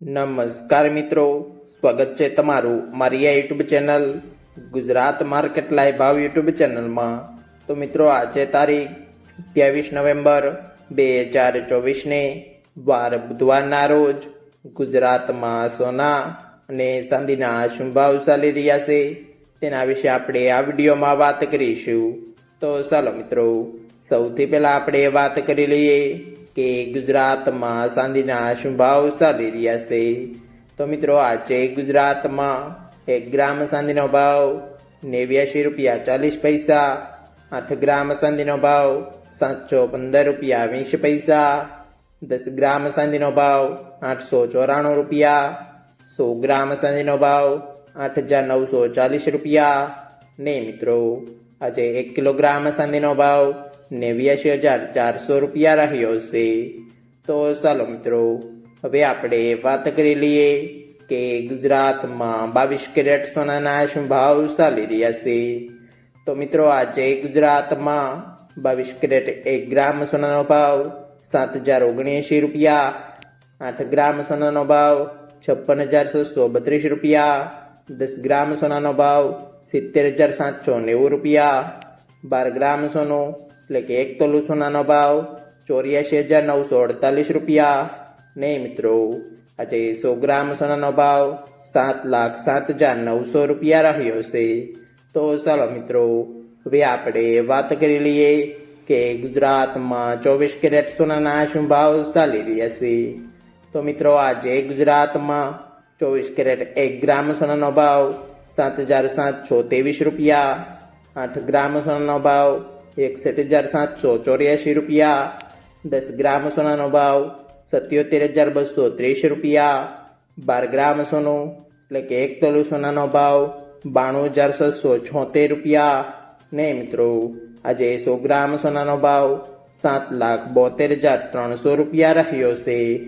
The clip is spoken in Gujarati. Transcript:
નમસ્કાર મિત્રો, સ્વાગત છે તમારું મારી આ YouTube channel Gujarat market live ભાવ યુટ્યુબ ચેનલમાં. તો મિત્રો, આજે તારીખ સત્યાવીસ નવેમ્બર બે હજાર ચોવીસને વાર બુધવારના રોજ ગુજરાતમાં સોના અને ચાંદીના શું ભાવ ચાલી રહ્યા છે તેના વિશે આપણે આ વિડીયોમાં વાત કરીશું. તો ચાલો મિત્રો, સૌથી પહેલાં આપણે વાત કરી લઈએ કે ગુજરાતમાં સાંધીના શું ભાવ ચાલી રહ્યા છે? તો મિત્રો આજે ગુજરાતમાં એક ગ્રામ સાંધીનો ભાવ નેવ્યાસી રૂપિયા ચાલીસ પૈસા, આઠ ગ્રામ સાંધીનો ભાવ સાતસો પંદર રૂપિયા વીસ પૈસા, દસ ગ્રામ સાંધીનો ભાવ આઠસો ચોરાણું રૂપિયા, સો ગ્રામ સાંધીનો ભાવ આઠ હજાર નવસો ચાલીસ રૂપિયા. ને મિત્રો, આજે એક કિલોગ્રામ સાંધીનો ભાવ નેવ્યાસી હજાર ચારસો રૂપિયા રહ્યો છે. તો ચાલો મિત્રો, હવે આપણે વાત કરી લઈએ કે ગુજરાતમાં બાવીસ કેરેટ સોનાના શું ભાવ ચાલી રહ્યા છે. તો મિત્રો, આજે ગુજરાતમાં બાવીસ કેરેટ એક ગ્રામ સોનાનો ભાવ સાત હજાર ઓગણએંશી રૂપિયા, આઠ ગ્રામ સોનાનો ભાવ છપ્પન હજાર છસો બત્રીસ રૂપિયા, દસ ગ્રામ સોનાનો ભાવ સિત્તેર હજાર સાતસો નેવું રૂપિયા, બાર ગ્રામ સોનું એટલે કે એક તોલું સોનાનો ભાવ, ચોર્યાસી હજાર નવસો અડતાલીસ રૂપિયા. ને મિત્રો, આજે સો ગ્રામ સોનાનો ભાવ સાત લાખ સાત હજાર નવસો રૂપિયા રહ્યો છે. તો ચાલો મિત્રો, હવે આપણે વાત કરી લઈએ કે ગુજરાતમાં ચોવીસ કેરેટ સોનાના શું ભાવ ચાલી રહ્યા છે. તો મિત્રો, આજે ગુજરાતમાં ચોવીસ કેરેટ એક ગ્રામ સોનાનો ભાવ સાત હજાર સાતસો ત્રેવીસ રૂપિયા. આઠ ગ્રામ સોનાનો ભાવ એકસઠ હજાર સાતસો ચોર્યાસી રૂપિયા, દસ ગ્રામ સોનાનો ભાવ સત્યોતેર હજાર બસો ત્રીસ રૂપિયા, બાર ગ્રામ સોનું એટલે કે એક તોલું સોનાનો ભાવ બાણું હજાર છસો છોતેર રૂપિયા. ને મિત્રો, આજે સો ગ્રામ સોનાનો ભાવ સાત લાખ બોતેર હજાર ત્રણસો રૂપિયા રહ્યો છે.